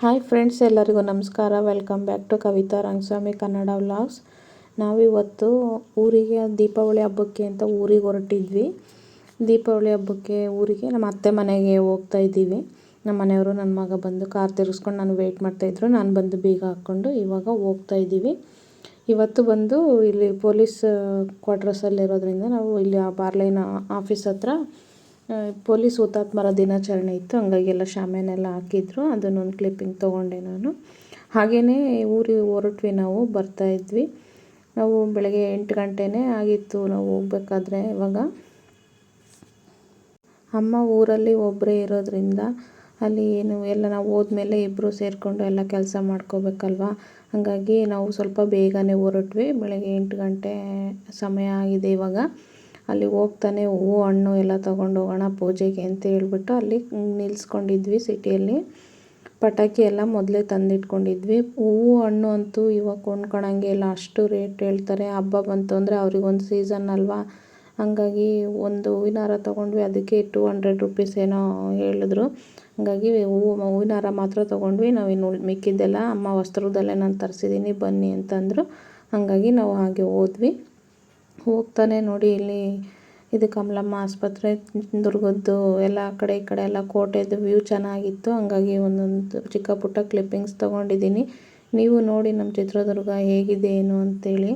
Hi friends ಎಲ್ಲರಿಗೂ ನಮಸ್ಕಾರ. Welcome back to Kavitha Rangaswamy Kannada vlogs ನಾವಿವತ್ತು ಊರಿಗೆ ದೀಪಾವಳಿ ಹಬ್ಬಕ್ಕೆ ಅಂತ ಊರಿಗೆ ಹೊರಟಿದ್ವಿ. ದೀಪಾವಳಿ ಹಬ್ಬಕ್ಕೆ ಊರಿಗೆ ನಮ್ಮ ಅತ್ತೆ ಮನೆಗೆ ಹೋಗ್ತಾ ಇದ್ದೀವಿ. ನಮ್ಮ ಮನೆಯವರು ನನ್ನ ಮಗ ಬಂದು ಕಾರ್ ತಿರ್ಗಿಸ್ಕೊಂಡು ನಾನು ವೆಯ್ಟ್ ಮಾಡ್ತಾಯಿದ್ರು ನಾನು ಬಂದು ಬೀಗ ಹಾಕ್ಕೊಂಡು ಇವಾಗ ಹೋಗ್ತಾ ಇದ್ದೀವಿ. ಇವತ್ತು ಬಂದು ಇಲ್ಲಿ ಪೊಲೀಸ್ ಕ್ವಾರ್ಟರ್ಸಲ್ಲಿರೋದ್ರಿಂದ ನಾವು ಇಲ್ಲಿ ಆ ಬಾರ್ಲೈನ್ ಆಫೀಸ್ ಹತ್ರ ಪೊಲೀಸ್ ಹುತಾತ್ಮರ ದಿನಾಚರಣೆ ಇತ್ತು. ಹಂಗಾಗಿ ಎಲ್ಲ ಶಾಮಿಯಾನೆಲ್ಲ ಹಾಕಿದ್ರು. ಅದನ್ನೊಂದು ಕ್ಲಿಪ್ಪಿಂಗ್ ತೊಗೊಂಡೆ ನಾನು. ಹಾಗೆಯೇ ಊರಿಗೆ ಹೊರಟ್ವಿ ನಾವು, ಬರ್ತಾ ಇದ್ವಿ. ನಾವು ಬೆಳಗ್ಗೆ ಎಂಟು ಗಂಟೆನೇ ಆಗಿತ್ತು ನಾವು ಹೋಗ್ಬೇಕಾದ್ರೆ ಇವಾಗ. ಅಮ್ಮ ಊರಲ್ಲಿ ಒಬ್ಬರೇ ಇರೋದ್ರಿಂದ ಅಲ್ಲಿ ಏನು ಎಲ್ಲ ನಾವು ಹೋದ್ಮೇಲೆ ಇಬ್ಬರು ಸೇರಿಕೊಂಡು ಎಲ್ಲ ಕೆಲಸ ಮಾಡ್ಕೋಬೇಕಲ್ವ? ಹಾಗಾಗಿ ನಾವು ಸ್ವಲ್ಪ ಬೇಗನೆ ಹೊರಟ್ವಿ. ಬೆಳಗ್ಗೆ ಎಂಟು ಗಂಟೆ ಸಮಯ ಆಗಿದೆ ಇವಾಗ. ಅಲ್ಲಿ ಹೋಗ್ತಾನೆ ಹೂವು ಹಣ್ಣು ಎಲ್ಲ ತೊಗೊಂಡು ಹೋಗೋಣ ಪೂಜೆಗೆ ಅಂತ ಹೇಳ್ಬಿಟ್ಟು ಅಲ್ಲಿ ನಿಲ್ಸ್ಕೊಂಡಿದ್ವಿ ಸಿಟಿಯಲ್ಲಿ. ಪಟಾಕಿ ಎಲ್ಲ ಮೊದಲೇ ತಂದಿಟ್ಕೊಂಡಿದ್ವಿ. ಹೂವು ಹಣ್ಣು ಅಂತೂ ಇವಾಗ ಕೊಂಡ್ಕೊಳಂಗೆ ಇಲ್ಲ, ಅಷ್ಟು ರೇಟ್ ಹೇಳ್ತಾರೆ. ಹಬ್ಬ ಬಂತು ಅಂದರೆ ಅವ್ರಿಗೊಂದು ಸೀಸನ್ ಅಲ್ವಾ? ಹಾಗಾಗಿ ಒಂದು ಹೂವಿನ ಹಾರ ತೊಗೊಂಡ್ವಿ, ಅದಕ್ಕೆ ಟೂ ಹಂಡ್ರೆಡ್ ರುಪೀಸ್ ಏನೋ ಹೇಳಿದ್ರು. ಹಾಗಾಗಿ ಹೂವು ಹೂವಿನ ಹಾರ ಮಾತ್ರ ತೊಗೊಂಡ್ವಿ. ನಾವು ಇನ್ನು ಮಿಕ್ಕಿದ್ದೆಲ್ಲ ಅಮ್ಮ ವಸ್ತ್ರದಲ್ಲೇ ನಾನು ತರಿಸಿದ್ದೀನಿ, ಬನ್ನಿ ಅಂತಂದರು. ಹಾಗಾಗಿ ನಾವು ಹಾಗೆ ಹೋದ್ವಿ. ಹೋಗ್ತಾನೆ ನೋಡಿ ಇಲ್ಲಿ. ಇದು ಕಮಲಮ್ಮ ಆಸ್ಪತ್ರೆ, ದುರ್ಗದ್ದು ಎಲ್ಲ ಆ ಕಡೆ ಈ ಕಡೆ ಎಲ್ಲ ಕೋಟೆದು ವ್ಯೂ ಚೆನ್ನಾಗಿತ್ತು. ಹಂಗಾಗಿ ಒಂದೊಂದು ಚಿಕ್ಕ ಪುಟ್ಟ ಕ್ಲಿಪ್ಪಿಂಗ್ಸ್ ತೊಗೊಂಡಿದ್ದೀನಿ. ನೀವು ನೋಡಿ ನಮ್ಮ ಚಿತ್ರದುರ್ಗ ಹೇಗಿದೆ, ಏನು ಅಂತೇಳಿ.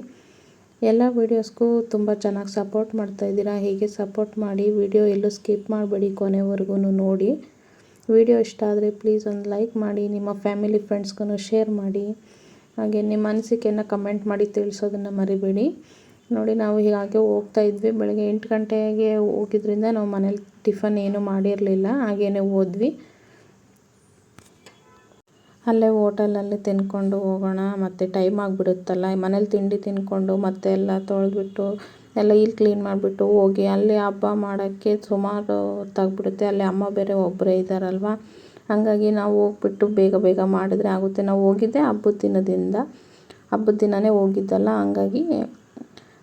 ಎಲ್ಲ ವೀಡಿಯೋಸ್ಗೂ ತುಂಬ ಚೆನ್ನಾಗಿ ಸಪೋರ್ಟ್ ಮಾಡ್ತಾ ಇದ್ದೀರಾ? ಹೀಗೆ ಸಪೋರ್ಟ್ ಮಾಡಿ ವಿಡಿಯೋ ಎಲ್ಲೂ ಸ್ಕಿಪ್ ಮಾಡಬೇಡಿ ಕೊನೆವರೆಗೂ ನೋಡಿ. ವಿಡಿಯೋ ಇಷ್ಟ ಆದರೆ ಪ್ಲೀಸ್ ಒಂದು ಲೈಕ್ ಮಾಡಿ, ನಿಮ್ಮ ಫ್ಯಾಮಿಲಿ ಫ್ರೆಂಡ್ಸ್ಗೂ ಶೇರ್ ಮಾಡಿ. ಹಾಗೆ ನಿಮ್ಮ ಅನಿಸಿಕೆಯನ್ನು ಕಮೆಂಟ್ ಮಾಡಿ ತಿಳಿಸೋದನ್ನು ಮರಿಬೇಡಿ. ನೋಡಿ ನಾವು ಹೀಗಾಗಿ ಹೋಗ್ತಾ ಇದ್ವಿ. ಬೆಳಗ್ಗೆ ಎಂಟು ಗಂಟೆಗೆ ಹೋಗಿದ್ರಿಂದ ನಾವು ಮನೇಲಿ ಟಿಫನ್ ಏನು ಮಾಡಿರಲಿಲ್ಲ. ಹಾಗೇನೆ ಹೋದ್ವಿ. ಅಲ್ಲೇ ಹೋಟೆಲಲ್ಲಿ ತಿನ್ಕೊಂಡು ಹೋಗೋಣ. ಮತ್ತು ಟೈಮ್ ಆಗಿಬಿಡುತ್ತಲ್ಲ. ಮನೇಲಿ ತಿಂಡಿ ತಿನ್ಕೊಂಡು ಮತ್ತೆ ಎಲ್ಲ ತೊಳೆದ್ಬಿಟ್ಟು ಎಲ್ಲ ಇಲ್ಲಿ ಕ್ಲೀನ್ ಮಾಡಿಬಿಟ್ಟು ಹೋಗಿ ಅಲ್ಲಿ ಹಬ್ಬ ಮಾಡೋಕ್ಕೆ ಸುಮಾರು ಹೊತ್ತಾಗ್ಬಿಡುತ್ತೆ. ಅಲ್ಲಿ ಅಮ್ಮ ಬೇರೆ ಒಬ್ಬರೇ ಇದ್ದಾರಲ್ವ? ಹಾಗಾಗಿ ನಾವು ಹೋಗ್ಬಿಟ್ಟು ಬೇಗ ಬೇಗ ಮಾಡಿದ್ರೆ ಆಗುತ್ತೆ. ನಾವು ಹೋಗಿದ್ದೆ ಹಬ್ಬದ ದಿನದಿಂದ. ಹಬ್ಬದ ದಿನವೇ ಹೋಗಿದ್ದಲ್ಲ. ಹಂಗಾಗಿ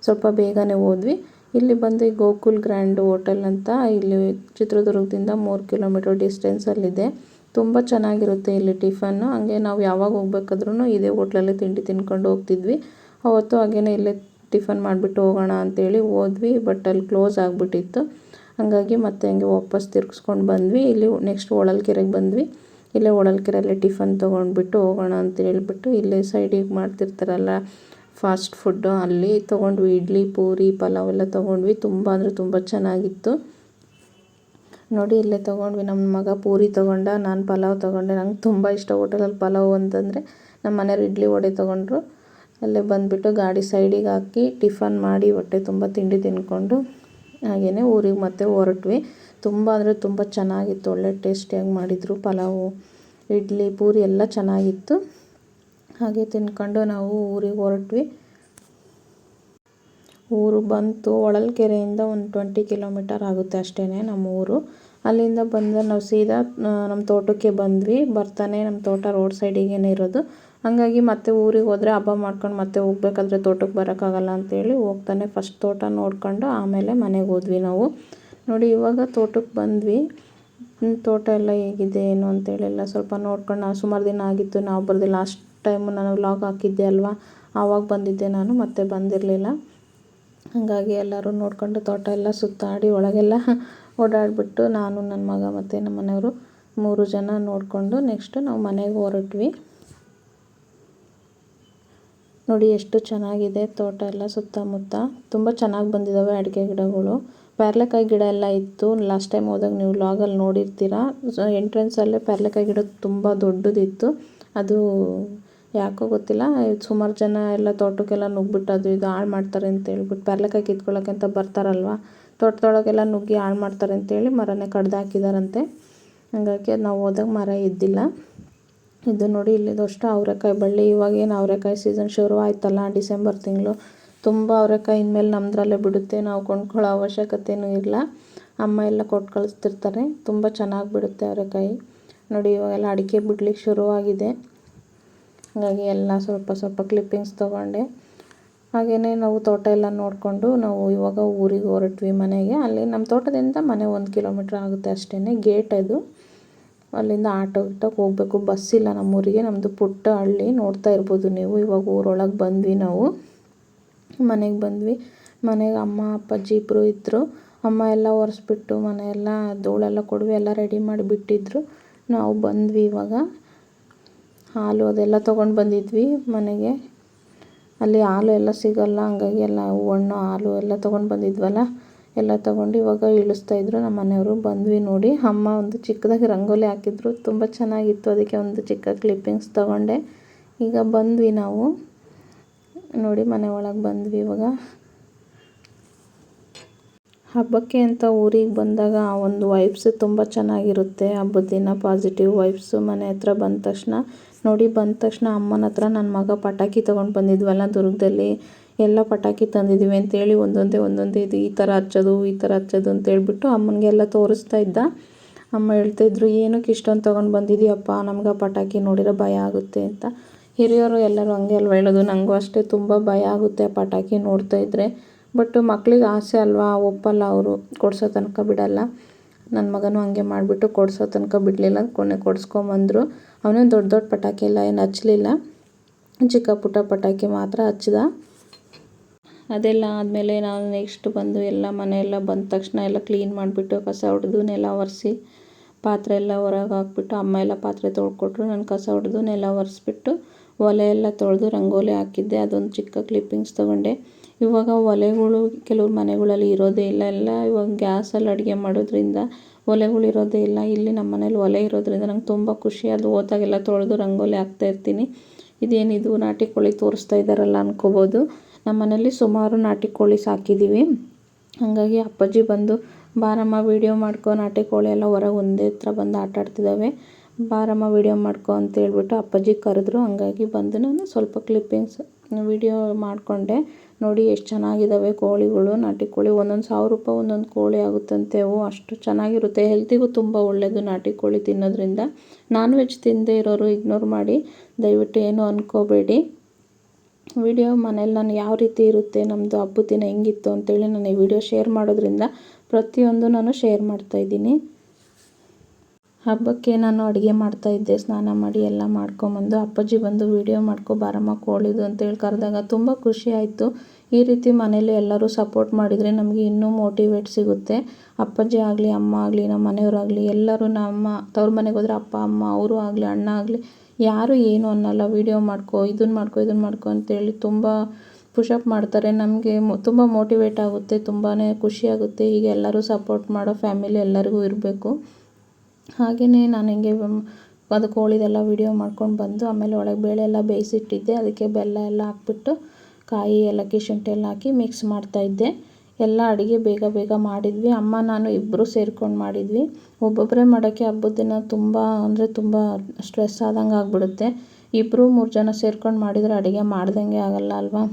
ಸ್ವಲ್ಪ ಬೇಗನೆ ಹೋದ್ವಿ. ಇಲ್ಲಿ ಬಂದು ಗೋಕುಲ್ ಗ್ರ್ಯಾಂಡ್ ಹೋಟೆಲ್ ಅಂತ ಇಲ್ಲಿ ಚಿತ್ರದುರ್ಗದಿಂದ ಮೂರು ಕಿಲೋಮೀಟರ್ ಡಿಸ್ಟೆನ್ಸಲ್ಲಿದೆ. ತುಂಬ ಚೆನ್ನಾಗಿರುತ್ತೆ ಇಲ್ಲಿ ಟಿಫನ್ನು. ಹಂಗೆ ನಾವು ಯಾವಾಗ ಹೋಗ್ಬೇಕಾದ್ರೂ ಇದೇ ಹೋಟ್ಲಲ್ಲೇ ತಿಂಡಿ ತಿನ್ಕೊಂಡು ಹೋಗ್ತಿದ್ವಿ. ಅವತ್ತು ಹಾಗೇನೆ ಇಲ್ಲೇ ಟಿಫನ್ ಮಾಡಿಬಿಟ್ಟು ಹೋಗೋಣ ಅಂತೇಳಿ ಹೋದ್ವಿ. ಬಟ್ ಅಲ್ಲಿ ಕ್ಲೋಸ್ ಆಗಿಬಿಟ್ಟಿತ್ತು. ಹಾಗಾಗಿ ಮತ್ತೆ ಹಂಗೆ ವಾಪಸ್ ತಿರ್ಗಿಸ್ಕೊಂಡು ಬಂದ್ವಿ. ಇಲ್ಲಿ ನೆಕ್ಸ್ಟ್ ಹೊಳಲ್ಕೆರೆಗೆ ಬಂದ್ವಿ. ಇಲ್ಲೇ ಹೊಳಲ್ಕೆರೆಯಲ್ಲಿ ಟಿಫನ್ ತೊಗೊಂಡ್ಬಿಟ್ಟು ಹೋಗೋಣ ಅಂತ ಹೇಳ್ಬಿಟ್ಟು ಇಲ್ಲೇ ಸೈಡಿಗೆ ಮಾಡ್ತಿರ್ತಾರಲ್ಲ ಫಾಸ್ಟ್ ಫುಡ್ಡು ಅಲ್ಲಿ ತೊಗೊಂಡ್ವಿ. ಇಡ್ಲಿ, ಪೂರಿ, ಪಲಾವ್ ಎಲ್ಲ ತೊಗೊಂಡ್ವಿ. ತುಂಬ ಅಂದರೆ ತುಂಬ ಚೆನ್ನಾಗಿತ್ತು. ನೋಡಿ, ಇಲ್ಲೇ ತೊಗೊಂಡ್ವಿ. ನಮ್ಮ ಮಗ ಪೂರಿ ತೊಗೊಂಡ, ನಾನು ಪಲಾವ್ ತೊಗೊಂಡೆ. ನಂಗೆ ತುಂಬ ಇಷ್ಟ ಹೋಟೆಲಲ್ಲಿ ಪಲಾವ್ ಅಂತಂದರೆ ನಮ್ಮ ಮನೆಯವ್ರು ಇಡ್ಲಿ ವಡೆ ತೊಗೊಂಡ್ರು. ಅಲ್ಲೇ ಬಂದುಬಿಟ್ಟು ಗಾಡಿ ಸೈಡಿಗೆ ಹಾಕಿ ಟಿಫನ್ ಮಾಡಿ ಹೊಟ್ಟೆ ತುಂಬ ತಿಂಡಿ ತಿಂದ್ಕೊಂಡು ಹಾಗೆಯೇ ಊರಿಗೆ ಮತ್ತೆ ಹೊರಟ್ವಿ. ತುಂಬ ಅಂದರೆ ತುಂಬ ಚೆನ್ನಾಗಿತ್ತು. ಒಳ್ಳೆ ಟೇಸ್ಟಿಯಾಗಿ ಮಾಡಿದರು ಪಲಾವು, ಇಡ್ಲಿ, ಪೂರಿ ಎಲ್ಲ ಚೆನ್ನಾಗಿತ್ತು. ಹಾಗೆ ತಿನ್ಕೊಂಡು ನಾವು ಊರಿಗೆ ಹೊರಟ್ವಿ. ಊರು ಬಂತು. ಹೊಳಲ್ಕೆರೆಯಿಂದ ಒಂದು ಟ್ವೆಂಟಿ ಕಿಲೋಮೀಟರ್ ಆಗುತ್ತೆ ಅಷ್ಟೇ ನಮ್ಮ ಊರು. ಅಲ್ಲಿಂದ ಬಂದು ನಾವು ಸೀದಾ ನಮ್ಮ ತೋಟಕ್ಕೆ ಬಂದ್ವಿ. ಬರ್ತಾನೆ ನಮ್ಮ ತೋಟ ರೋಡ್ ಸೈಡಿಗೇನೆ ಇರೋದು. ಹಾಗಾಗಿ ಮತ್ತೆ ಊರಿಗೆ ಹೋದರೆ ಹಬ್ಬ ಮಾಡ್ಕೊಂಡು ಮತ್ತೆ ಹೋಗ್ಬೇಕಾದ್ರೆ ತೋಟಕ್ಕೆ ಬರೋಕ್ಕಾಗಲ್ಲ ಅಂತೇಳಿ ಹೋಗ್ತಾನೆ. ಫಸ್ಟ್ ತೋಟ ನೋಡ್ಕೊಂಡು ಆಮೇಲೆ ಮನೆಗೆ ಹೋದ್ವಿ ನಾವು. ನೋಡಿ, ಇವಾಗ ತೋಟಕ್ಕೆ ಬಂದ್ವಿ. ತೋಟ ಎಲ್ಲ ಹೇಗಿದೆ, ಏನು ಅಂತೇಳಿ ಎಲ್ಲ ಸ್ವಲ್ಪ ನೋಡ್ಕೊಂಡು ಸುಮಾರು ದಿನ ಆಗಿತ್ತು. ನಾವು ಬರೋದು ಲಾಸ್ಟ್ ಟೈಮ್ ನಾನು ವ್ಲಾಗ್ ಹಾಕಿದ್ದೆ ಅಲ್ವಾ? ಆವಾಗ ಬಂದಿದ್ದೆ ನಾನು, ಮತ್ತೆ ಬಂದಿರಲಿಲ್ಲ. ಹಾಗಾಗಿ ಎಲ್ಲರೂ ನೋಡ್ಕೊಂಡು ತೋಟ ಎಲ್ಲ ಸುತ್ತಾಡಿ ಒಳಗೆಲ್ಲ ಓಡಾಡಿಬಿಟ್ಟು ನಾನು ನನ್ನ ಮಗ ಮತ್ತು ನಮ್ಮ ಮನೆಯವರು ಮೂರು ಜನ ನೋಡಿಕೊಂಡು ನೆಕ್ಸ್ಟು ನಾವು ಮನೆಗೆ ಹೊರಟ್ವಿ. ನೋಡಿ ಎಷ್ಟು ಚೆನ್ನಾಗಿದೆ ತೋಟ ಎಲ್ಲ ಸುತ್ತಮುತ್ತ. ತುಂಬ ಚೆನ್ನಾಗಿ ಬಂದಿದ್ದಾವೆ ಅಡಿಕೆ ಗಿಡಗಳು. ಪೇರ್ಲೆಕಾಯಿ ಗಿಡ ಎಲ್ಲ ಇತ್ತು. ಲಾಸ್ಟ್ ಟೈಮ್ ಹೋದಾಗ ನೀವು ಲಾಗಲ್ಲಿ ನೋಡಿರ್ತೀರ. ಎಂಟ್ರೆನ್ಸಲ್ಲೇ ಪೇರ್ಲೆಕಾಯಿ ಗಿಡ ತುಂಬ ದೊಡ್ಡದಿತ್ತು. ಅದು ಯಾಕೋ ಗೊತ್ತಿಲ್ಲ, ಸುಮಾರು ಜನ ಎಲ್ಲ ತೋಟಕ್ಕೆಲ್ಲ ನುಗ್ಗಿಬಿಟ್ಟು ಅದು ಇದು ಹಾಳು ಮಾಡ್ತಾರೆ ಅಂತ ಹೇಳ್ಬಿಟ್ಟು ಕಿತ್ಕೊಳ್ಳೋಕೆ ಅಂತ ಬರ್ತಾರಲ್ವ, ತೋಟದೊಳಗೆಲ್ಲ ನುಗ್ಗಿ ಹಾಳು ಮಾಡ್ತಾರೆ ಅಂತೇಳಿ ಮರನೇ ಕಡ್ದು ಹಾಕಿದಾರಂತೆ. ಹಾಗಾಗಿ ನಾವು ಹೋದಾಗ ಮರ ಇದ್ದಿಲ್ಲ. ಇದು ನೋಡಿ ಇಲ್ಲಿದಷ್ಟು ಅವರೆಕಾಯಿ ಬಳ್ಳಿ ಇವಾಗೇನು ಅವರೆಕಾಯಿ ಸೀಸನ್ ಶುರು ಆಯ್ತಲ್ಲ ಡಿಸೆಂಬರ್ ತಿಂಗಳು, ತುಂಬ ಅವರೆಕಾಯಿ ಇನ್ಮೇಲೆ ನಮ್ಮದ್ರಲ್ಲೇ ಬಿಡುತ್ತೆ, ನಾವು ಕೊಂಡ್ಕೊಳ್ಳೋ ಅವಶ್ಯಕತೆಯೂ ಇಲ್ಲ. ಅಮ್ಮ ಎಲ್ಲ ಕೊಟ್ಟು ಕಳಿಸ್ತಿರ್ತಾರೆ, ತುಂಬ ಚೆನ್ನಾಗಿ ಬಿಡುತ್ತೆ ಅವರೆಕಾಯಿ. ನೋಡಿ ಇವಾಗೆಲ್ಲ ಅಡಿಕೆ ಬಿಡ್ಲಿಕ್ಕೆ ಶುರುವಾಗಿದೆ. ಹಾಗಾಗಿ ಎಲ್ಲ ಸ್ವಲ್ಪ ಸ್ವಲ್ಪ ಕ್ಲಿಪ್ಪಿಂಗ್ಸ್ ತೊಗೊಂಡೆ. ಹಾಗೆಯೇ ನಾವು ತೋಟ ಎಲ್ಲ ನೋಡಿಕೊಂಡು ನಾವು ಇವಾಗ ಊರಿಗೆ ಹೊರಟ್ವಿ ಮನೆಗೆ. ಅಲ್ಲಿ ನಮ್ಮ ತೋಟದಿಂದ ಮನೆ ಒಂದು ಕಿಲೋಮೀಟ್ರ್ ಆಗುತ್ತೆ ಅಷ್ಟೇ ಗೇಟ್ ಅದು. ಅಲ್ಲಿಂದ ಆಟೋ ಗಿಟ್ಟಕ್ಕೆ ಹೋಗಬೇಕು. ಬಸ್ ಇಲ್ಲ ನಮ್ಮೂರಿಗೆ ನಮ್ಮದು ಪುಟ್ಟ ಹಳ್ಳಿ. ನೋಡ್ತಾ ಇರ್ಬೋದು ನೀವು, ಇವಾಗ ಊರೊಳಗೆ ಬಂದ್ವಿ ನಾವು. ಮನೆಗೆ ಬಂದ್ವಿ. ಮನೆಗೆ ಅಮ್ಮ ಅಪ್ಪಾಜಿ ಇಬ್ಬರು ಇದ್ದರು ಅಮ್ಮ ಎಲ್ಲ ಒರೆಸ್ಬಿಟ್ಟು ಮನೆಯೆಲ್ಲ ಧೂಳೆಲ್ಲ ಕೊಡವಿ ಎಲ್ಲ ರೆಡಿ ಮಾಡಿ ಬಿಟ್ಟಿದ್ರು ನಾವು ಬಂದ್ವಿ ಇವಾಗ. ಹಾಲು ಅದೆಲ್ಲ ತೊಗೊಂಡು ಬಂದಿದ್ವಿ ಮನೆಗೆ. ಅಲ್ಲಿ ಹಾಲು ಎಲ್ಲ ಸಿಗೋಲ್ಲ, ಹಂಗಾಗಿ ಎಲ್ಲ ಹಣ್ಣು ಹಾಲು ಎಲ್ಲ ತೊಗೊಂಡು ಬಂದಿದ್ವಲ್ಲ, ಎಲ್ಲ ತೊಗೊಂಡು ಇವಾಗ ಇಳಿಸ್ತಾ ಇಳಿಸ್ತಾಯಿದ್ರು ನಮ್ಮ ಮನೆಯವರು ಬಂದ್ವಿ ನೋಡಿ. ಅಮ್ಮ ಒಂದು ಚಿಕ್ಕದಾಗಿ ರಂಗೋಲಿ ಹಾಕಿದ್ರು. ತುಂಬ ಚೆನ್ನಾಗಿತ್ತು. ಅದಕ್ಕೆ ಒಂದು ಚಿಕ್ಕ ಕ್ಲಿಪ್ಪಿಂಗ್ಸ್ ತೊಗೊಂಡೆ. ಈಗ ಬಂದ್ವಿ ನಾವು. ನೋಡಿ ಮನೆ ಒಳಗೆ ಬಂದ್ವಿ ಇವಾಗ. ಹಬ್ಬಕ್ಕೆ ಅಂತ ಊರಿಗೆ ಬಂದಾಗ ಒಂದು ವೈಬ್ಸ್ ತುಂಬ ಚೆನ್ನಾಗಿರುತ್ತೆ. ಹಬ್ಬದ ದಿನ ಪಾಸಿಟಿವ್ ವೈಬ್ಸು ಮನೆ ಹತ್ರ ಬಂದ ತಕ್ಷಣ, ನೋಡಿ ಬಂದ ತಕ್ಷಣ ಅಮ್ಮನ ಹತ್ರ ನನ್ನ ಮಗ ಪಟಾಕಿ ತೊಗೊಂಡು ಬಂದಿದ್ವಲ್ಲ ದುರ್ಗದಲ್ಲಿ. ಎಲ್ಲ ಪಟಾಕಿ ತಂದಿದ್ದೀವಿ ಅಂತೇಳಿ ಒಂದೊಂದೇ ಒಂದೊಂದೇ ಇದು ಈ ಥರ ಹಚ್ಚೋದು, ಈ ಥರ ಹಚ್ಚೋದು ಅಂತೇಳ್ಬಿಟ್ಟು ಅಮ್ಮನಿಗೆಲ್ಲ ತೋರಿಸ್ತಾ ಇದ್ದ. ಅಮ್ಮ ಹೇಳ್ತಾಯಿದ್ರು ಏನಕ್ಕೆ ಇಷ್ಟೊಂದು ತೊಗೊಂಡು ಬಂದಿದ್ದೀಯಪ್ಪ ನಮ್ಗೆ ಪಟಾಕಿ ನೋಡಿರೋ ಭಯ ಆಗುತ್ತೆ ಅಂತ. ಹಿರಿಯರು ಎಲ್ಲರೂ ಹಂಗೆ ಅಲ್ವ ಹೇಳೋದು? ನನಗೂ ಅಷ್ಟೇ ತುಂಬ ಭಯ ಆಗುತ್ತೆ ಪಟಾಕಿ ನೋಡ್ತಾ ಇದ್ದರೆ ಬಟ್ ಮಕ್ಳಿಗೆ ಆಸೆ ಅಲ್ವಾ ಒಪ್ಪಲ್ಲ ಅವರು ಕೊಡಿಸೋ ತನಕ ಬಿಡಲ್ಲ. ನನ್ನ ಮಗನೂ ಹಂಗೆ ಮಾಡಿಬಿಟ್ಟು ಕೊಡಿಸೋ ತನಕ ಬಿಡಲಿಲ್ಲ ಕೊನೆ ಕೊಡಿಸ್ಕೊಂಬಂದರು. ಅವನೇನು ದೊಡ್ಡ ದೊಡ್ಡ ಪಟಾಕಿ ಎಲ್ಲ ಏನು ಹಚ್ಚಲಿಲ್ಲ ಚಿಕ್ಕ ಪುಟ್ಟ ಪಟಾಕಿ ಮಾತ್ರ ಹಚ್ಚಿದ. ಅದೆಲ್ಲ ಆದಮೇಲೆ ನಾನು ನೆಕ್ಸ್ಟ್ ಬಂದು ಎಲ್ಲ ಮನೆಯೆಲ್ಲ ಬಂದ ತಕ್ಷಣ ಎಲ್ಲ ಕ್ಲೀನ್ ಮಾಡಿಬಿಟ್ಟು ಕಸ ಹೊಡೆದು ನೆಲ ಒರೆಸಿ, ಪಾತ್ರೆ ಎಲ್ಲ ಹೊರಗೆ ಹಾಕ್ಬಿಟ್ಟು ಅಮ್ಮ ಎಲ್ಲ ಪಾತ್ರೆ ತೊಳ್ಕೊಟ್ರು. ನಾನು ಕಸ ಹೊಡೆದು ನೆಲ ಒರೆಸ್ಬಿಟ್ಟು ಒಲೆ ಎಲ್ಲ ತೊಳೆದು ರಂಗೋಲಿ ಹಾಕಿದ್ದೆ. ಅದೊಂದು ಚಿಕ್ಕ ಕ್ಲಿಪ್ಪಿಂಗ್ಸ್ ತೊಗೊಂಡೆ. ಇವಾಗ ಒಲೆಗಳು ಕೆಲವ್ರ ಮನೆಗಳಲ್ಲಿ ಇರೋದೇ ಇಲ್ಲ. ಎಲ್ಲ ಇವಾಗ ಗ್ಯಾಸಲ್ಲಿ ಅಡುಗೆ ಮಾಡೋದ್ರಿಂದ ಒಲೆಗಳು ಇರೋದೇ ಇಲ್ಲ. ಇಲ್ಲಿ ನಮ್ಮ ಮನೇಲಿ ಒಲೆ ಇರೋದ್ರಿಂದ ನಂಗೆ ತುಂಬ ಖುಷಿ. ಅದು ಹೋದಾಗೆಲ್ಲ ತೊಳೆದು ರಂಗೋಲಿ ಹಾಕ್ತಾ ಇರ್ತೀನಿ. ಇದೇನಿದು ನಾಟಿ ಕೋಳಿ ತೋರಿಸ್ತಾ ಇದ್ದಾರಲ್ಲ ಅಂದ್ಕೋಬೋದು ನಮ್ಮ ಮನೇಲಿ ಸುಮಾರು ನಾಟಿ ಕೋಳಿ ಸಾಕಿದ್ದೀವಿ ಹಾಗಾಗಿ ಅಪ್ಪಾಜಿ ಬಂದು, ಬಾರಮ್ಮ ವೀಡಿಯೋ ಮಾಡ್ಕೊ. ನಾಟಿ ಕೋಳಿ ಎಲ್ಲ ಹೊರಗೆ ಒಂದೇ ಹತ್ರ ಬಂದು ಆಟ ಆಡ್ತಿದ್ದಾವೆ ಬಾರಮ್ಮ ವೀಡಿಯೋ ಮಾಡ್ಕೊ ಅಂತ ಹೇಳ್ಬಿಟ್ಟು ಅಪ್ಪಾಜಿ ಕರೆದ್ರು. ಹಂಗಾಗಿ ಬಂದು ನಾನು ಸ್ವಲ್ಪ ಕ್ಲಿಪ್ಪಿಂಗ್ಸ್ ವೀಡಿಯೋ ಮಾಡಿಕೊಂಡೆ. ನೋಡಿ ಎಷ್ಟು ಚೆನ್ನಾಗಿದ್ದಾವೆ ಕೋಳಿಗಳು. ನಾಟಿ ಕೋಳಿ ಒಂದೊಂದು ಸಾವಿರ ರೂಪಾಯಿ ಒಂದೊಂದು ಕೋಳಿ ಆಗುತ್ತಂತೆ. ಅವು ಅಷ್ಟು ಚೆನ್ನಾಗಿರುತ್ತೆ. ಹೆಲ್ತಿಗೂ ತುಂಬ ಒಳ್ಳೆಯದು ನಾಟಿ ಕೋಳಿ ತಿನ್ನೋದ್ರಿಂದ. ನಾನ್ ವೆಜ್ ತಿನ್ನದೇ ಇರೋರು ಇಗ್ನೋರ್ ಮಾಡಿ, ದಯವಿಟ್ಟು ಏನು ಅಂದ್ಕೋಬೇಡಿ ವಿಡಿಯೋ ಮನೇಲಿ ನಾನು ಯಾವ ರೀತಿ ಇರುತ್ತೆ ನಮ್ಮದು ಹಬ್ಬದ ದಿನ ಹೆಂಗಿತ್ತು ಅಂತೇಳಿ ನಾನು ಈ ವಿಡಿಯೋ ಶೇರ್ ಮಾಡೋದ್ರಿಂದ ಪ್ರತಿಯೊಂದು ನಾನು ಶೇರ್ ಮಾಡ್ತಾಯಿದ್ದೀನಿ ಹಬ್ಬಕ್ಕೆ ನಾನು ಅಡುಗೆ ಮಾಡ್ತಾಯಿದ್ದೆ ಸ್ನಾನ ಮಾಡಿ ಎಲ್ಲ ಮಾಡ್ಕೊಂಬಂದು, ಅಪ್ಪಾಜಿ ಬಂದು ವೀಡಿಯೋ ಮಾಡ್ಕೊ ಬಾರಮ್ಮ ಕೋಳಿದು ಅಂತೇಳಿ ಕರೆದಾಗ ತುಂಬ ಖುಷಿ ಆಯಿತು. ಈ ರೀತಿ ಮನೇಲಿ ಎಲ್ಲರೂ ಸಪೋರ್ಟ್ ಮಾಡಿದರೆ ನಮಗೆ ಇನ್ನೂ ಮೋಟಿವೇಟ್ ಸಿಗುತ್ತೆ. ಅಪ್ಪಾಜಿ ಆಗಲಿ, ಅಮ್ಮ ಆಗಲಿ, ನಮ್ಮ ಮನೆಯವರಾಗಲಿ ಎಲ್ಲರೂ ನಮ್ಮ, ತವ್ರ ಮನೆಗೆ ಹೋದ್ರೆ ಅಪ್ಪ, ಅಮ್ಮ, ಅವರು ಆಗಲಿ, ಅಣ್ಣ ಆಗಲಿ, ಯಾರು ಏನು ಅನ್ನಲ್ಲ ವೀಡಿಯೋ ಮಾಡ್ಕೊ ಇದನ್ನು ಮಾಡ್ಕೊ ಇದನ್ನು ಮಾಡ್ಕೊ ಅಂತೇಳಿ ತುಂಬ ಪುಷಪ್ ಮಾಡ್ತಾರೆ. ನಮಗೆ ತುಂಬ ಮೋಟಿವೇಟ್ ಆಗುತ್ತೆ ತುಂಬಾ ಖುಷಿಯಾಗುತ್ತೆ ಹೀಗೆ ಎಲ್ಲರೂ ಸಪೋರ್ಟ್ ಮಾಡೋ ಫ್ಯಾಮಿಲಿ ಎಲ್ಲರಿಗೂ ಇರಬೇಕು. ಹಾಗೆಯೇ ನಾನು ಹಿಂಗೆ ಅದು ಕೋಳಿದೆಲ್ಲ ವೀಡಿಯೋ ಮಾಡ್ಕೊಂಡು ಬಂದು ಆಮೇಲೆ ಒಳಗೆ ಬೇಳೆ ಎಲ್ಲ ಬೇಯಿಸಿಟ್ಟಿದ್ದೆ. ಅದಕ್ಕೆ ಬೆಲ್ಲ ಎಲ್ಲ ಹಾಕ್ಬಿಟ್ಟು ಕಾಯಿ ಏಲಕ್ಕಿ ಶುಂಠಿ ಎಲ್ಲ ಹಾಕಿ ಮಿಕ್ಸ್ ಮಾಡ್ತಾಯಿದ್ದೆ ಎಲ್ಲ ಅಡುಗೆ ಬೇಗ ಬೇಗ ಮಾಡಿದ್ವಿ. ಅಮ್ಮ, ನಾನು ಇಬ್ಬರು ಸೇರ್ಕೊಂಡು ಮಾಡಿದ್ವಿ. ಒಬ್ಬೊಬ್ಬರೇ ಮಾಡೋಕ್ಕೆ ಹಬ್ಬದ ದಿನ ತುಂಬ ಅಂದರೆ ತುಂಬ ಸ್ಟ್ರೆಸ್ ಆದಂಗೆ ಆಗಿಬಿಡುತ್ತೆ. ಇಬ್ಬರು ಮೂರು ಜನ ಸೇರ್ಕೊಂಡು ಮಾಡಿದರೆ ಅಡುಗೆ ಮಾಡ್ದಂಗೆ ಆಗಲ್ಲ ಅಲ್ವಾ?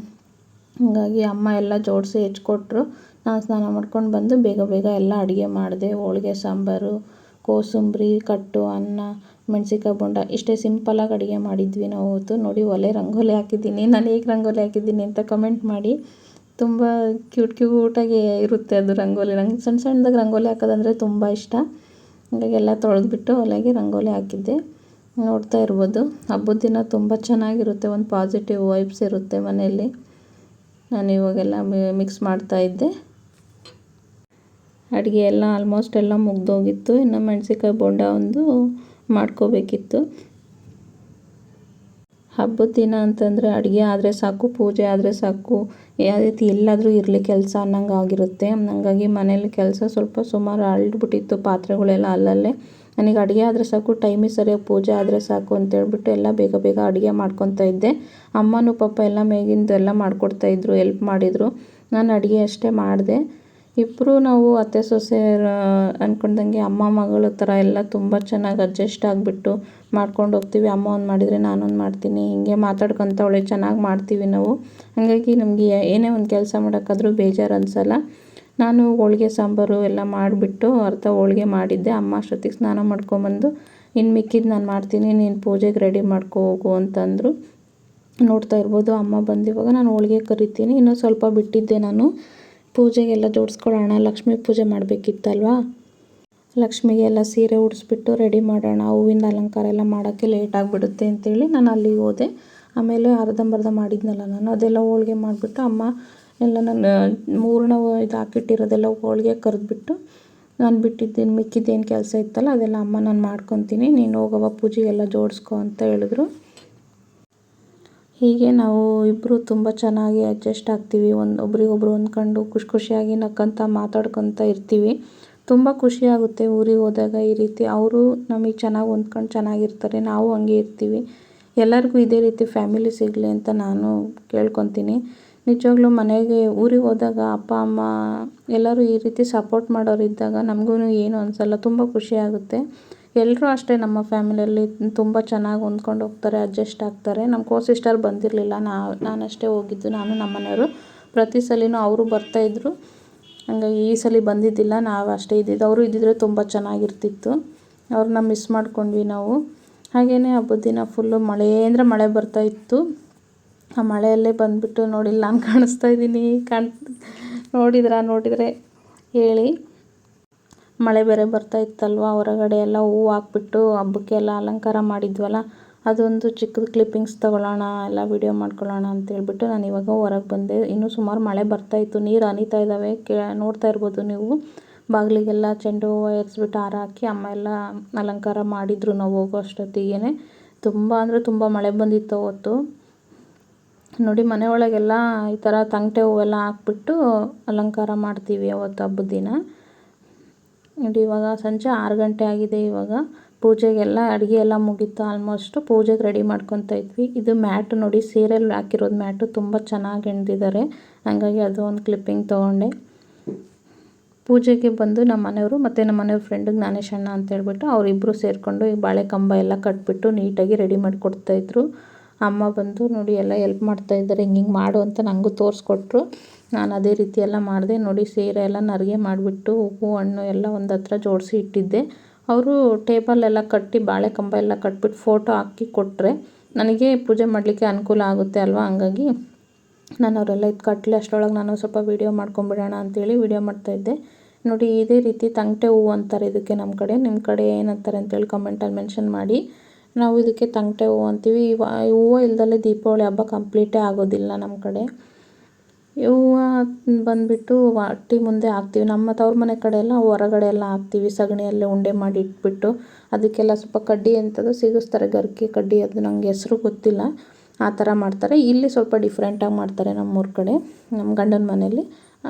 ಹಾಗಾಗಿ ಅಮ್ಮ ಎಲ್ಲ ಜೋಡಿಸಿ ಹೆಚ್ಕೊಟ್ರು. ನಾನು ಸ್ನಾನ ಮಾಡ್ಕೊಂಡು ಬಂದು ಬೇಗ ಬೇಗ ಎಲ್ಲ ಅಡುಗೆ ಮಾಡಿದೆ. ಹೋಳಿಗೆ, ಸಾಂಬಾರು ಕೋಸಂಬರಿ ಕಟ್ಟು ಅನ್ನ, ಮೆಣ್ಸಿನ್ಕಾಯಿ ಬೋಂಡ ಇಷ್ಟೇ ಸಿಂಪಲ್ಲಾಗಿ ಅಡುಗೆ ಮಾಡಿದ್ವಿ ನಾವು ಅವತ್ತು ನೋಡಿ ಒಲೆ ರಂಗೋಲಿ ಹಾಕಿದ್ದೀನಿ. ನಾನು ಹೇಗೆ ರಂಗೋಲಿ ಹಾಕಿದ್ದೀನಿ ಅಂತ ಕಮೆಂಟ್ ಮಾಡಿ. ತುಂಬ ಕ್ಯೂಟ್ ಕ್ಯೂಟಾಗಿ ಇರುತ್ತೆ ಅದು ರಂಗೋಲಿ. ನಂಗೆ ಸಣ್ಣ ಸಣ್ಣದಾಗಿ ರಂಗೋಲಿ ಹಾಕೋದಂದರೆ ತುಂಬ ಇಷ್ಟ. ಹಾಗಾಗಿ ಎಲ್ಲ ತೊಳೆದ್ಬಿಟ್ಟು ಒಲೆಗೆ ರಂಗೋಲಿ ಹಾಕಿದ್ದೆ. ನೋಡ್ತಾ ಇರ್ಬೋದು. ಹಬ್ಬದ ದಿನ ತುಂಬ ಚೆನ್ನಾಗಿರುತ್ತೆ. ಒಂದು ಪಾಸಿಟಿವ್ ವೈಬ್ಸ್ ಇರುತ್ತೆ ಮನೆಯಲ್ಲಿ. ನಾನು ಇವಾಗೆಲ್ಲ ಮಿಕ್ಸ್ ಮಾಡ್ತಾಯಿದ್ದೆ ಅಡುಗೆ ಎಲ್ಲ ಆಲ್ಮೋಸ್ಟ್ ಎಲ್ಲ ಮುಗಿದೋಗಿತ್ತು. ಇನ್ನು ಮೆಣಸಿನ್ಕಾಯಿ ಬೋಂಡ ಒಂದು ಮಾಡ್ಕೋಬೇಕಿತ್ತು. ಹಬ್ಬದ ದಿನ ಅಂತಂದರೆ ಅಡುಗೆ ಆದರೆ ಸಾಕು, ಪೂಜೆ ಆದರೆ ಸಾಕು. ಯಾವ ರೀತಿ ಎಲ್ಲಾದರೂ ಇರಲಿ, ಕೆಲಸ ಅನ್ನಂಗೆ ಆಗಿರುತ್ತೆ. ಹಾಗಾಗಿ ಮನೇಲಿ ಕೆಲಸ ಸ್ವಲ್ಪ ಸುಮಾರು ಅಳ್ಬಿಟ್ಟಿತ್ತು ಪಾತ್ರೆಗಳೆಲ್ಲ ಅಲ್ಲಲ್ಲೇ. ನನಗೆ ಅಡುಗೆ ಆದರೆ ಸಾಕು ಟೈಮಿಗೆ ಸರಿಯಾಗಿ ಪೂಜೆ ಆದರೆ ಸಾಕು ಅಂತೇಳ್ಬಿಟ್ಟು ಎಲ್ಲ ಬೇಗ ಬೇಗ ಅಡುಗೆ ಮಾಡ್ಕೊತಾ ಇದ್ದೆ. ಅಮ್ಮನೂ ಪಾಪ ಎಲ್ಲ ಮೇಗಿಂದು ಎಲ್ಲ ಮಾಡಿಕೊಡ್ತಾಯಿದ್ರು ಎಲ್ಪ್ ಮಾಡಿದರು. ನಾನು ಅಡುಗೆ ಅಷ್ಟೇ ಮಾಡಿದೆ. ಇಬ್ಬರು ನಾವು ಅತ್ತೆ ಸೊಸೆ ಅಂದ್ಕೊಂಡಂಗೆ ಅಮ್ಮ, ಮಗಳ ಥರ ಎಲ್ಲ ತುಂಬ ಚೆನ್ನಾಗಿ ಅಡ್ಜಸ್ಟ್ ಆಗಿಬಿಟ್ಟು ಮಾಡ್ಕೊಂಡು ಹೋಗ್ತೀವಿ. ಅಮ್ಮ ಒಂದು ಮಾಡಿದರೆ ನಾನೊಂದು ಮಾಡ್ತೀನಿ. ಹೀಗೆ ಮಾತಾಡ್ಕೊತ ಒಳ್ಳೆ ಚೆನ್ನಾಗಿ ಮಾಡ್ತೀವಿ ನಾವು. ಹಾಗಾಗಿ ನಮಗೆ ಏನೇ ಒಂದು ಕೆಲಸ ಮಾಡೋಕ್ಕಾದ್ರೂ ಬೇಜಾರು ಅನಿಸಲ್ಲ. ನಾನು ಹೋಳ್ಗೆ, ಸಾಂಬಾರು ಎಲ್ಲ ಮಾಡಿಬಿಟ್ಟು ಅರ್ಧ ಹೋಳ್ಗೆ ಮಾಡಿದ್ದೆ. ಅಮ್ಮ ಅಷ್ಟೊತ್ತಿಗೆ ಸ್ನಾನ ಮಾಡ್ಕೊಂಬಂದು ಇನ್ನು ಮಿಕ್ಕಿದ್ದು ನಾನು ಮಾಡ್ತೀನಿ. ನೀನು ಪೂಜೆಗೆ ರೆಡಿ ಮಾಡ್ಕೊ ಹೋಗು ಅಂತಂದರು. ನೋಡ್ತಾ ಇರ್ಬೋದು. ಅಮ್ಮ ಬಂದಿವಾಗ, ನಾನು ಹೋಳ್ಗೆ ಕರಿತೀನಿ. ಇನ್ನೂ ಸ್ವಲ್ಪ ಬಿಟ್ಟಿದ್ದೆ ನಾನು. ಪೂಜೆಗೆಲ್ಲ ಜೋಡಿಸ್ಕೊಳ್ಳೋಣ, ಲಕ್ಷ್ಮಿ ಪೂಜೆ ಮಾಡಬೇಕಿತ್ತಲ್ವಾ? ಲಕ್ಷ್ಮಿಗೆಲ್ಲ ಸೀರೆ ಉಡಿಸ್ಬಿಟ್ಟು ರೆಡಿ ಮಾಡೋಣ ಹೂವಿನ ಅಲಂಕಾರ ಎಲ್ಲ ಮಾಡೋಕ್ಕೆ ಲೇಟ್ ಆಗಿಬಿಡುತ್ತೆ ಅಂತೇಳಿ ನಾನು ಅಲ್ಲಿಗೆ ಹೋದೆ. ಆಮೇಲೆ ಅರ್ಧಂಬರ್ಧ ಮಾಡಿದ್ನಲ್ಲ ನಾನು, ಅದೆಲ್ಲ ಹೋಳಿಗೆ ಮಾಡಿಬಿಟ್ಟು ಅಮ್ಮ ಎಲ್ಲ ನಾನು ಮೂರಣ ಇದು ಹಾಕಿಟ್ಟಿರೋದೆಲ್ಲ ಹೋಳ್ಗೆ ಕರೆದ್ಬಿಟ್ಟು ನಾನು ಬಿಟ್ಟಿದ್ದೇನು, ಮಿಕ್ಕಿದ್ದೇನು ಕೆಲಸ ಇತ್ತಲ್ಲ ಅದೆಲ್ಲ ಅಮ್ಮ ನಾನು ಮಾಡ್ಕೊತೀನಿ, ನೀನು ಹೋಗವ್ವ ಪೂಜೆಗೆಲ್ಲ ಜೋಡಿಸ್ಕೊ ಅಂತ ಹೇಳಿದ್ರು. ಹೀಗೆ ನಾವು ಇಬ್ಬರು ತುಂಬ ಚೆನ್ನಾಗಿ ಅಡ್ಜಸ್ಟ್ ಆಗ್ತೀವಿ. ಒಂದು ಒಬ್ರಿಗೊಬ್ರು ಹೊಂದ್ಕೊಂಡು ಖುಷಿ ಖುಷಿಯಾಗಿ ನಕ್ಕಂತ ಮಾತಾಡ್ಕೊತ ಇರ್ತೀವಿ. ತುಂಬ ಖುಷಿಯಾಗುತ್ತೆ ಊರಿಗೆ ಹೋದಾಗ ಈ ರೀತಿ. ಅವರು ನಮಗೆ ಚೆನ್ನಾಗಿ ಹೊಂದ್ಕೊಂಡು ಚೆನ್ನಾಗಿರ್ತಾರೆ. ನಾವು ಹಂಗೆ ಇರ್ತೀವಿ. ಎಲ್ಲರಿಗೂ ಇದೇ ರೀತಿ ಫ್ಯಾಮಿಲಿ ಸಿಗಲಿ ಅಂತ ನಾನು ಕೇಳ್ಕೊತೀನಿ. ನಿಜವಾಗ್ಲೂ ಮನೆಗೆ ಊರಿಗೆ ಹೋದಾಗ ಅಪ್ಪ, ಅಮ್ಮ ಎಲ್ಲರೂ ಈ ರೀತಿ ಸಪೋರ್ಟ್ ಮಾಡೋರು ಇದ್ದಾಗ ನಮಗೂ ಏನು ಅನಿಸಲ್ಲ. ತುಂಬ ಖುಷಿಯಾಗುತ್ತೆ ಎಲ್ಲರೂ ಅಷ್ಟೇ ನಮ್ಮ ಫ್ಯಾಮಿಲಿಯಲ್ಲಿ ತುಂಬ ಚೆನ್ನಾಗಿ ಹೊಂದ್ಕೊಂಡು ಹೋಗ್ತಾರೆ, ಅಡ್ಜಸ್ಟ್ ಆಗ್ತಾರೆ. ನಮ್ಮ ಕೋ ಸಿಸ್ಟರ್ ಬಂದಿರಲಿಲ್ಲ ನಾವು ನಾನಷ್ಟೇ ಹೋಗಿದ್ದು. ನಾನು, ನಮ್ಮ ಮನೆಯವರು ಪ್ರತಿ ಸಲವೂ ಅವರು ಬರ್ತಾಯಿದ್ರು ಹಂಗಾಗಿ ಈ ಸಲ ಬಂದಿದ್ದಿಲ್ಲ. ನಾವು ಅಷ್ಟೇ ಇದ್ದಿದ್ದು. ಅವರು ಇದ್ದಿದ್ರೆ ತುಂಬ ಚೆನ್ನಾಗಿರ್ತಿತ್ತು. ಅವ್ರನ್ನ ಮಿಸ್ ಮಾಡ್ಕೊಂಡ್ವಿ ನಾವು. ಹಾಗೆಯೇ ಹಬ್ಬದ ದಿನ ಫುಲ್ಲು ಮಳೆ ಅಂದರೆ ಮಳೆ ಬರ್ತಾಯಿತ್ತು ಆ ಮಳೆಯಲ್ಲೇ ಬಂದುಬಿಟ್ಟು ನೋಡಿಲ್ಲ ನಾನು ಕಾಣಿಸ್ತಾ ಇದ್ದೀನಿ. ಕಾಣ್, ನೋಡಿದ್ರಾ ನೋಡಿದರೆ ಹೇಳಿ. ಮಳೆ ಬೇರೆ ಬರ್ತಾ ಇತ್ತಲ್ವ? ಹೊರಗಡೆ ಎಲ್ಲ ಹೂವು ಹಾಕ್ಬಿಟ್ಟು ಹಬ್ಬಕ್ಕೆಲ್ಲ ಅಲಂಕಾರ ಮಾಡಿದ್ವಲ್ಲ? ಅದೊಂದು ಚಿಕ್ಕದು ಕ್ಲಿಪ್ಪಿಂಗ್ಸ್ ತಗೊಳ್ಳೋಣ, ಎಲ್ಲ ವೀಡಿಯೋ ಮಾಡ್ಕೊಳ್ಳೋಣ ಅಂತ ಹೇಳ್ಬಿಟ್ಟು ನಾನು ಇವಾಗ ಹೊರಗೆ ಬಂದೆ. ಇನ್ನೂ ಸುಮಾರು ಮಳೆ ಬರ್ತಾ ಇತ್ತು. ನೀರು ಹನಿತಾ ಇದ್ದಾವೆ ಕೇ, ನೋಡ್ತಾ ಇರ್ಬೋದು ನೀವು. ಬಾಗಿಲಿಗೆಲ್ಲ ಚೆಂಡು ಹೂವು ಏರಿಸ್ಬಿಟ್ಟು ಹಾರ ಹಾಕಿ ಅಮ್ಮ ಎಲ್ಲ ಅಲಂಕಾರ ಮಾಡಿದ್ರು ನಾವು ಹೋಗೋ ಅಷ್ಟೊತ್ತಿಗೆ ತುಂಬ ಅಂದರೆ ತುಂಬ ಮಳೆ ಬಂದಿತ್ತು ಅವತ್ತು. ನೋಡಿ ಮನೆ ಒಳಗೆಲ್ಲ ಈ ಥರ ತಂಗಟೆ ಹೂವೆಲ್ಲ ಹಾಕ್ಬಿಟ್ಟು ಅಲಂಕಾರ ಮಾಡ್ತೀವಿ ಅವತ್ತು ಹಬ್ಬದ ದಿನ. ನೋಡಿ, ಇವಾಗ ಸಂಜೆ ಆರು ಗಂಟೆ ಆಗಿದೆ. ಇವಾಗ ಪೂಜೆಗೆಲ್ಲ ಅಡುಗೆ ಎಲ್ಲ ಮುಗೀತು. ಆಲ್ಮೋಸ್ಟು ಪೂಜೆಗೆ ರೆಡಿ ಮಾಡ್ಕೊತಾ ಇದ್ವಿ. ಇದು ಮ್ಯಾಟ್ ನೋಡಿ ಸೀರೆಯಲ್ಲಿ ಹಾಕಿರೋದು ಮ್ಯಾಟು ತುಂಬ ಚೆನ್ನಾಗಿ ಹೆಣ್ದಿದ್ದಾರೆ ಹಾಗಾಗಿ ಅದು ಒಂದು ಕ್ಲಿಪ್ಪಿಂಗ್ ತೊಗೊಂಡೆ. ಪೂಜೆಗೆ ಬಂದು ನಮ್ಮ ಮನೆಯವರು ಮತ್ತು ನಮ್ಮ ಮನೆಯವ್ರ ಫ್ರೆಂಡಿಗೆ ಜ್ಞಾನೇಶಣ್ಣ ಅಂತ ಹೇಳ್ಬಿಟ್ಟು ಅವರಿಬ್ಬರು ಸೇರಿಕೊಂಡು ಈ ಬಾಳೆ ಕಂಬ ಎಲ್ಲ ಕಟ್ಬಿಟ್ಟು ನೀಟಾಗಿ ರೆಡಿ ಮಾಡಿ ಕೊಡ್ತಾಯಿದ್ರು ಅಮ್ಮ ಬಂದು, ನೋಡಿ, ಎಲ್ಲ ಎಲ್ಪ್ ಮಾಡ್ತಾಯಿದ್ದಾರೆ ಹಿಂಗೆ ಹಿಂಗೆ ಮಾಡು ಅಂತ ನನಗೂ ತೋರಿಸ್ಕೊಟ್ರು. ನಾನು ಅದೇ ರೀತಿ ಎಲ್ಲ ಮಾಡಿದೆ. ನೋಡಿ, ಸೀರೆ ಎಲ್ಲ ನರಿಗೆ ಮಾಡಿಬಿಟ್ಟು, ಹೂವು, ಹಣ್ಣು ಎಲ್ಲ ಒಂದು ಹತ್ರ ಜೋಡಿಸಿ ಇಟ್ಟಿದ್ದೆ. ಅವರು ಟೇಬಲೆಲ್ಲ ಕಟ್ಟಿ, ಬಾಳೆ ಕಂಬ ಎಲ್ಲ ಕಟ್ಬಿಟ್ಟು ಫೋಟೋ ಹಾಕಿ ಕೊಟ್ಟರೆ ನನಗೆ ಪೂಜೆ ಮಾಡಲಿಕ್ಕೆ ಅನುಕೂಲ ಆಗುತ್ತೆ ಅಲ್ವಾ? ಹಂಗಾಗಿ ನಾನು ಅವರೆಲ್ಲ ಇದು ಕಟ್ಟಲಿ ಅಷ್ಟರೊಳಗೆ ನಾನು ಸ್ವಲ್ಪ ವೀಡಿಯೋ ಮಾಡ್ಕೊಂಬಿಡೋಣ ಅಂತೇಳಿ ವೀಡಿಯೋ ಮಾಡ್ತಾಯಿದ್ದೆ ನೋಡಿ, ಇದೇ ರೀತಿ ತಂಗಟೆ ಹೂವು ಅಂತಾರೆ ಇದಕ್ಕೆ ನಮ್ಮ ಕಡೆ. ನಿಮ್ಮ ಕಡೆ ಏನಂತಾರೆ ಅಂತೇಳಿ ಕಮೆಂಟಲ್ಲಿ ಮೆನ್ಷನ್ ಮಾಡಿ. ನಾವು ಇದಕ್ಕೆ ತಂಗಟೆ ಹೂವು ಅಂತೀವಿ. ಹೂವು ಇಲ್ದಲೇ ದೀಪಾವಳಿ ಹಬ್ಬ ಕಂಪ್ಲೀಟೇ ಆಗೋದಿಲ್ಲ ನಮ್ಮ ಕಡೆ. ಹೂವು ಬಂದುಬಿಟ್ಟು ಅಟ್ಟಿ ಮುಂದೆ ಹಾಕ್ತೀವಿ. ನಮ್ಮ ತವ್ರ ಮನೆ ಕಡೆ ಎಲ್ಲ ಹೊರಗಡೆ ಎಲ್ಲ ಹಾಕ್ತೀವಿ. ಸಗಣಿಯಲ್ಲೇ ಉಂಡೆ ಮಾಡಿ ಇಟ್ಬಿಟ್ಟು ಅದಕ್ಕೆಲ್ಲ ಸ್ವಲ್ಪ ಕಡ್ಡಿ ಎಂಥದ್ದು ಸಿಗಿಸ್ತಾರೆ. ಗರ್ಕೆ ಕಡ್ಡಿ ಅದು ನನಗೆ ಹೆಸರು ಗೊತ್ತಿಲ್ಲ. ಆ ಥರ ಮಾಡ್ತಾರೆ. ಇಲ್ಲಿ ಸ್ವಲ್ಪ ಡಿಫ್ರೆಂಟಾಗಿ ಮಾಡ್ತಾರೆ ನಮ್ಮೂರ ಕಡೆ, ನಮ್ಮ ಗಂಡನ ಮನೇಲಿ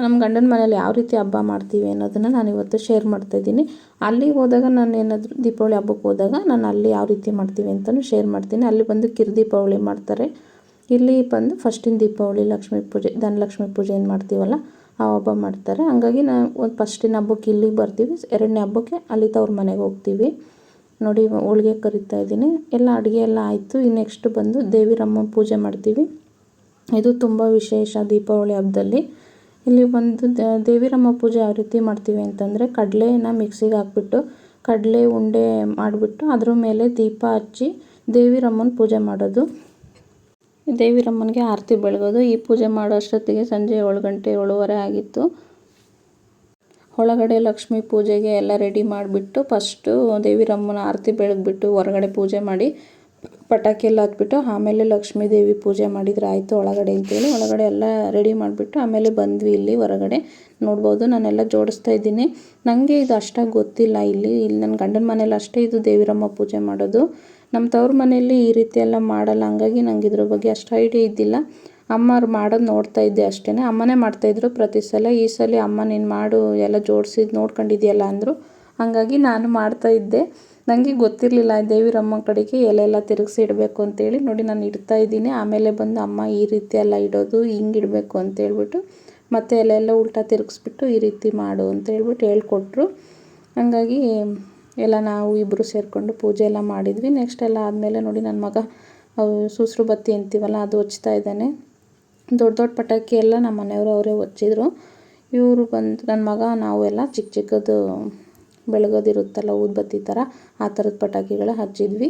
ನಮ್ಮ ಗಂಡನ ಮನೇಲಿ ಯಾವ ರೀತಿ ಹಬ್ಬ ಮಾಡ್ತೀವಿ ಅನ್ನೋದನ್ನು ನಾನು ಇವತ್ತು ಶೇರ್ ಮಾಡ್ತಾಯಿದ್ದೀನಿ ಅಲ್ಲಿ ಹೋದಾಗ ನಾನು ಏನಾದರೂ ದೀಪಾವಳಿ ಹಬ್ಬಕ್ಕೆ ಹೋದಾಗ ನಾನು ಅಲ್ಲಿ ಯಾವ ರೀತಿ ಮಾಡ್ತೀವಿ ಅಂತಲೂ ಶೇರ್ ಮಾಡ್ತೀನಿ. ಅಲ್ಲಿ ಬಂದು ಕಿರು ದೀಪಾವಳಿ ಮಾಡ್ತಾರೆ. ಇಲ್ಲಿ ಬಂದು ಫಸ್ಟಿನ ದೀಪಾವಳಿ, ಲಕ್ಷ್ಮೀ ಪೂಜೆ, ಧನಲಕ್ಷ್ಮಿ ಪೂಜೆ ಏನು ಮಾಡ್ತೀವಲ್ಲ, ಆ ಹಬ್ಬ ಮಾಡ್ತಾರೆ. ಹಂಗಾಗಿ ನಾವು ಒಂದು ಫಸ್ಟಿನ ಹಬ್ಬಕ್ಕೆ ಇಲ್ಲಿಗೆ ಬರ್ತೀವಿ. ಎರಡನೇ ಹಬ್ಬಕ್ಕೆ ಅಲ್ಲಿ ತವ್ರ ಮನೆಗೆ ಹೋಗ್ತೀವಿ. ನೋಡಿ ಹೋಳಿಗೆ ಕರಿತಾ ಇದ್ದೀನಿ. ಎಲ್ಲ ಅಡುಗೆ ಎಲ್ಲ ಆಯಿತು. ಈ ನೆಕ್ಸ್ಟ್ ಬಂದು ದೇವಿರಮ್ಮ ಪೂಜೆ ಮಾಡ್ತೀವಿ. ಇದು ತುಂಬ ವಿಶೇಷ ದೀಪಾವಳಿ ಹಬ್ಬದಲ್ಲಿ. ಇಲ್ಲಿ ಬಂದು ದೇವಿರಮ್ಮ ಪೂಜೆ ಯಾವ ರೀತಿ ಮಾಡ್ತೀವಿ ಅಂತಂದರೆ ಕಡಲೆನ ಮಿಕ್ಸಿಗೆ ಹಾಕ್ಬಿಟ್ಟು, ಕಡಲೆ ಉಂಡೆ ಮಾಡಿಬಿಟ್ಟು ಅದ್ರ ಮೇಲೆ ದೀಪ ಹಚ್ಚಿ ದೇವಿರಮ್ಮನ ಪೂಜೆ ಮಾಡೋದು. ದೇವಿರಮ್ಮನಿಗೆ ಆರತಿ ಬೆಳಗೋದು. ಈ ಪೂಜೆ ಮಾಡೋ ಅಷ್ಟೊತ್ತಿಗೆ ಸಂಜೆ ಏಳು ಗಂಟೆ ಏಳುವರೆ ಆಗಿತ್ತು. ಒಳಗಡೆ ಲಕ್ಷ್ಮೀ ಪೂಜೆಗೆ ಎಲ್ಲ ರೆಡಿ ಮಾಡಿಬಿಟ್ಟು ಫಸ್ಟು ದೇವಿರಮ್ಮನ ಆರತಿ ಬೆಳಗ್ಬಿಟ್ಟು ಹೊರಗಡೆ ಪೂಜೆ ಮಾಡಿ ಪಟಾಕಿ ಎಲ್ಲ ಹತ್ಬಿಟ್ಟು ಆಮೇಲೆ ಲಕ್ಷ್ಮೀ ದೇವಿ ಪೂಜೆ ಮಾಡಿದರೆ ಆಯಿತು ಒಳಗಡೆ ಅಂತೇಳಿ. ಒಳಗಡೆ ಎಲ್ಲ ರೆಡಿ ಮಾಡಿಬಿಟ್ಟು ಆಮೇಲೆ ಬಂದ್ವಿ ಇಲ್ಲಿ ಹೊರಗಡೆ. ನೋಡ್ಬೋದು ನಾನೆಲ್ಲ ಜೋಡಿಸ್ತಾ ಇದ್ದೀನಿ. ನನಗೆ ಇದು ಅಷ್ಟಾಗಿ ಗೊತ್ತಿಲ್ಲ ಇಲ್ಲಿ. ಇಲ್ಲಿ ನನ್ನ ಗಂಡನ ಮನೇಲಿ ಅಷ್ಟೇ ಇದು ದೇವಿರಮ್ಮ ಪೂಜೆ ಮಾಡೋದು. ನಮ್ಮ ತವ್ರ ಮನೆಯಲ್ಲಿ ಈ ರೀತಿ ಎಲ್ಲ ಮಾಡಲ್ಲ. ಹಂಗಾಗಿ ನಂಗೆ ಇದ್ರ ಬಗ್ಗೆ ಅಷ್ಟು ಐಡಿಯಾ ಇದ್ದಿಲ್ಲ. ಅಮ್ಮವ್ರು ಮಾಡೋದು ನೋಡ್ತಾ ಇದ್ದೆ ಅಷ್ಟೇ ಅಮ್ಮನೇ ಮಾಡ್ತಾಯಿದ್ರು ಪ್ರತಿ ಸಲ. ಈ ಸಲ ಅಮ್ಮ ನೀನು ಮಾಡು, ಎಲ್ಲ ಜೋಡಿಸಿದ್ದು ನೋಡ್ಕೊಂಡಿದ್ಯಲ್ಲ ಅಂದರು. ಹಾಗಾಗಿ ನಾನು ಮಾಡ್ತಾ ಇದ್ದೆ. ನನಗೆ ಗೊತ್ತಿರಲಿಲ್ಲ, ದೇವಿರಮ್ಮ ಕಡೆಗೆ ಎಲೆಲ್ಲ ತಿರುಗಿಸಿ ಇಡಬೇಕು ಅಂತೇಳಿ. ನೋಡಿ, ನಾನು ಇಡ್ತಾ ಇದ್ದೀನಿ. ಆಮೇಲೆ ಬಂದು ಅಮ್ಮ ಈ ರೀತಿ ಎಲ್ಲ ಇಡೋದು, ಹಿಂಗೆ ಇಡಬೇಕು ಅಂತೇಳ್ಬಿಟ್ಟು ಮತ್ತೆ ಎಲೆಲ್ಲ ಉಲ್ಟಾ ತಿರುಗಿಸ್ಬಿಟ್ಟು ಈ ರೀತಿ ಮಾಡು ಅಂತ ಹೇಳ್ಬಿಟ್ಟು ಹೇಳ್ಕೊಟ್ರು. ಹಾಗಾಗಿ ಎಲ್ಲ ನಾವು ಇಬ್ಬರು ಸೇರಿಕೊಂಡು ಪೂಜೆ ಎಲ್ಲ ಮಾಡಿದ್ವಿ. ನೆಕ್ಸ್ಟ್ ಎಲ್ಲ ಆದಮೇಲೆ ನೋಡಿ, ನನ್ನ ಮಗ ಸುಸ್ರು ಬತ್ತಿ ಅಂತೀವಲ್ಲ, ಅದು ಹಚ್ತಾ ಇದ್ದಾನೆ. ದೊಡ್ಡ ದೊಡ್ಡ ಪಟಾಕಿ ಎಲ್ಲ ನಮ್ಮ ಮನೆಯವರು ಅವರೇ ಹಚ್ಚಿದ್ರು. ಇವರು ಬಂದು, ನನ್ನ ಮಗ ನಾವು ಎಲ್ಲ ಚಿಕ್ಕ ಚಿಕ್ಕದು ಬೆಳಗೋದಿರುತ್ತಲ್ಲ ಊದ್ಬತ್ತಿ ಥರ ಆ ಥರದ ಪಟಾಕಿಗಳು ಹಚ್ಚಿದ್ವಿ.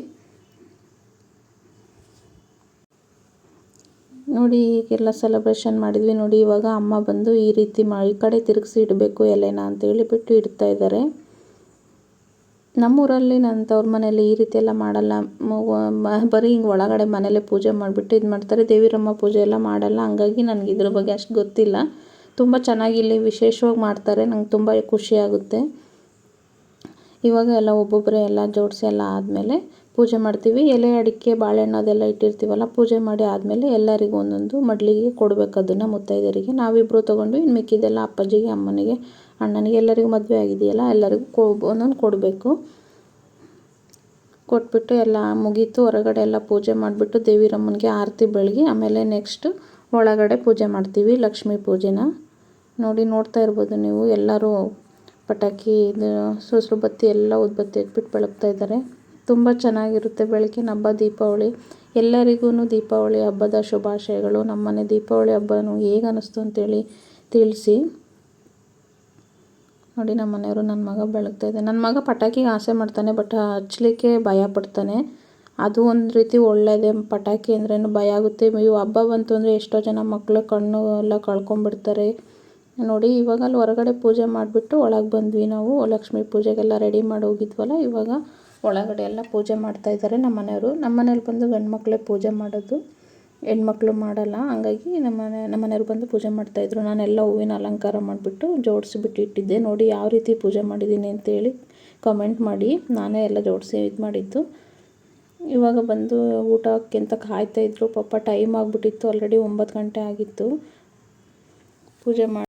ನೋಡಿ, ಈಗೆಲ್ಲ ಸೆಲೆಬ್ರೇಷನ್ ಮಾಡಿದ್ವಿ. ನೋಡಿ, ಇವಾಗ ಅಮ್ಮ ಬಂದು ಈ ರೀತಿ ಮಾ, ಈ ಕಡೆ ತಿರುಗಿಸಿ ಇಡಬೇಕು ಎಲೆನ ಅಂತ ಹೇಳಿಬಿಟ್ಟು ಇಡ್ತಾ ಇದ್ದಾರೆ. ನಮ್ಮೂರಲ್ಲಿ ನನ್ನ ತವ್ರ ಮನೇಲಿ ಈ ರೀತಿ ಎಲ್ಲ ಮಾಡಲ್ಲ. ಬರೀ ಹಿಂಗೆ ಒಳಗಡೆ ಮನೇಲೇ ಪೂಜೆ ಮಾಡಿಬಿಟ್ಟು ಇದು ಮಾಡ್ತಾರೆ. ದೇವಿರಮ್ಮ ಪೂಜೆ ಎಲ್ಲ ಮಾಡಲ್ಲ. ಹಂಗಾಗಿ ನನಗೆ ಇದ್ರ ಬಗ್ಗೆ ಅಷ್ಟು ಗೊತ್ತಿಲ್ಲ. ತುಂಬ ಚೆನ್ನಾಗಿ ಇಲ್ಲಿ ವಿಶೇಷವಾಗಿ ಮಾಡ್ತಾರೆ. ನಂಗೆ ತುಂಬ ಖುಷಿಯಾಗುತ್ತೆ ಇವಾಗ ಎಲ್ಲ ಒಬ್ಬೊಬ್ಬರೇ ಎಲ್ಲ ಜೋಡಿಸಿ ಎಲ್ಲ ಆದಮೇಲೆ ಪೂಜೆ ಮಾಡ್ತೀವಿ. ಎಲೆ, ಅಡಿಕೆ, ಬಾಳೆಹಣ್ಣು ಅದೆಲ್ಲ ಇಟ್ಟಿರ್ತೀವಲ್ಲ, ಪೂಜೆ ಮಾಡಿ ಆದಮೇಲೆ ಎಲ್ಲರಿಗೂ ಒಂದೊಂದು ಮಡ್ಲಿಗೆ ಕೊಡಬೇಕು ಅದನ್ನು ಮುತ್ತೈದೆಯರಿಗೆ. ನಾವಿಬ್ಬರು ತೊಗೊಂಡು ಇನ್ನು ಮಿಕ್ಕಿದ್ದೆಲ್ಲ ಅಪ್ಪಾಜಿಗೆ, ಅಮ್ಮನಿಗೆ, ಅಣ್ಣನಿಗೆ ಎಲ್ಲರಿಗೂ ಮದುವೆ ಆಗಿದೆಯಲ್ಲ, ಎಲ್ಲರಿಗೂ ಕೊ, ಒಂದೊಂದು ಕೊಡಬೇಕು. ಕೊಟ್ಬಿಟ್ಟು ಎಲ್ಲ ಮುಗೀತು. ಹೊರಗಡೆ ಎಲ್ಲ ಪೂಜೆ ಮಾಡಿಬಿಟ್ಟು ದೇವಿರಮ್ಮನಿಗೆ ಆರತಿ ಬೆಳಗಿ ಆಮೇಲೆ ನೆಕ್ಸ್ಟ್ ಒಳಗಡೆ ಪೂಜೆ ಮಾಡ್ತೀವಿ ಲಕ್ಷ್ಮೀ ಪೂಜೆನ. ನೋಡಿ ನೋಡ್ತಾ ಇರ್ಬೋದು ನೀವು ಎಲ್ಲರೂ ಪಟಾಕಿ, ಇದು ಬತ್ತಿ ಎಲ್ಲ ಉದ್ಬತ್ತಿ ಇಟ್ಬಿಟ್ಟು ಬೆಳಗ್ತಾ ಇದ್ದಾರೆ. ತುಂಬ ಚೆನ್ನಾಗಿರುತ್ತೆ ಬೆಳಕಿನ ಹಬ್ಬ, ದೀಪಾವಳಿ. ಎಲ್ಲರಿಗೂ ದೀಪಾವಳಿ ಹಬ್ಬದ ಶುಭಾಶಯಗಳು. ನಮ್ಮನೆ ದೀಪಾವಳಿ ಹಬ್ಬನೂ ಹೇಗೆ ಅನ್ನಿಸ್ತು ಅಂತೇಳಿ ತಿಳಿಸಿ. ನೋಡಿ ನಮ್ಮ ಮನೆಯವರು ನನ್ನ ಮಗ ಬೆಳಗ್ತಾ ಇದ್ದಾನೆ ನನ್ನ ಮಗ ಪಟಾಕಿಗೆ ಆಸೆ ಮಾಡ್ತಾನೆ, ಬಟ್ ಹಚ್ಚಲಿಕ್ಕೆ ಭಯ ಪಡ್ತಾನೆ. ಅದು ಒಂದು ರೀತಿ ಒಳ್ಳೆಯದೇ ಪಟಾಕಿ ಅಂದ್ರೇನು ಭಯ ಆಗುತ್ತೆ. ಇವು ಹಬ್ಬ ಬಂತು ಅಂದರೆ ಎಷ್ಟೋ ಜನ ಮಕ್ಕಳು ಕಣ್ಣು ಎಲ್ಲ ಕಳ್ಕೊಂಬಿಡ್ತಾರೆ ನೋಡಿ ಇವಾಗ ಅಲ್ಲಿ ಹೊರಗಡೆ ಪೂಜೆ ಮಾಡಿಬಿಟ್ಟು ಒಳಗೆ ಬಂದ್ವಿ ನಾವು. ಲಕ್ಷ್ಮಿ ಪೂಜೆಗೆಲ್ಲ ರೆಡಿ ಮಾಡಿ ಹೋಗಿದ್ವಲ್ಲ, ಇವಾಗ ಒಳಗಡೆ ಎಲ್ಲ ಪೂಜೆ ಮಾಡ್ತಾಯಿದ್ದಾರೆ ನಮ್ಮ ಮನೆಯವರು. ನಮ್ಮ ಮನೇಲಿ ಬಂದು ಗಂಡು ಮಕ್ಕಳೇ ಪೂಜೆ ಮಾಡೋದು, ಹೆಣ್ಮಕ್ಳು ಮಾಡಲ್ಲ. ಹಂಗಾಗಿ ನಮ್ಮ ಮನೆ, ನಮ್ಮ ಮನೆಯವ್ರು ಬಂದು ಪೂಜೆ ಮಾಡ್ತಾಯಿದ್ರು ನಾನೆಲ್ಲ ಹೂವಿನ ಅಲಂಕಾರ ಮಾಡಿಬಿಟ್ಟು ಜೋಡಿಸ್ಬಿಟ್ಟು ಇಟ್ಟಿದ್ದೆ. ನೋಡಿ, ಯಾವ ರೀತಿ ಪೂಜೆ ಮಾಡಿದ್ದೀನಿ ಅಂತೇಳಿ ಕಮೆಂಟ್ ಮಾಡಿ. ನಾನೇ ಎಲ್ಲ ಜೋಡಿಸಿ ಇದು ಮಾಡಿದ್ದು. ಇವಾಗ ಬಂದು ಊಟಕ್ಕೆ ಅಂತ ಕಾಯ್ತಾಯಿದ್ರು ಪಾಪ ಟೈಮ್ ಆಗಿಬಿಟ್ಟಿತ್ತು. ಆಲ್ರೆಡಿ ಒಂಬತ್ತು ಗಂಟೆ ಆಗಿತ್ತು. ಪೂಜೆ ಮಾಡಿ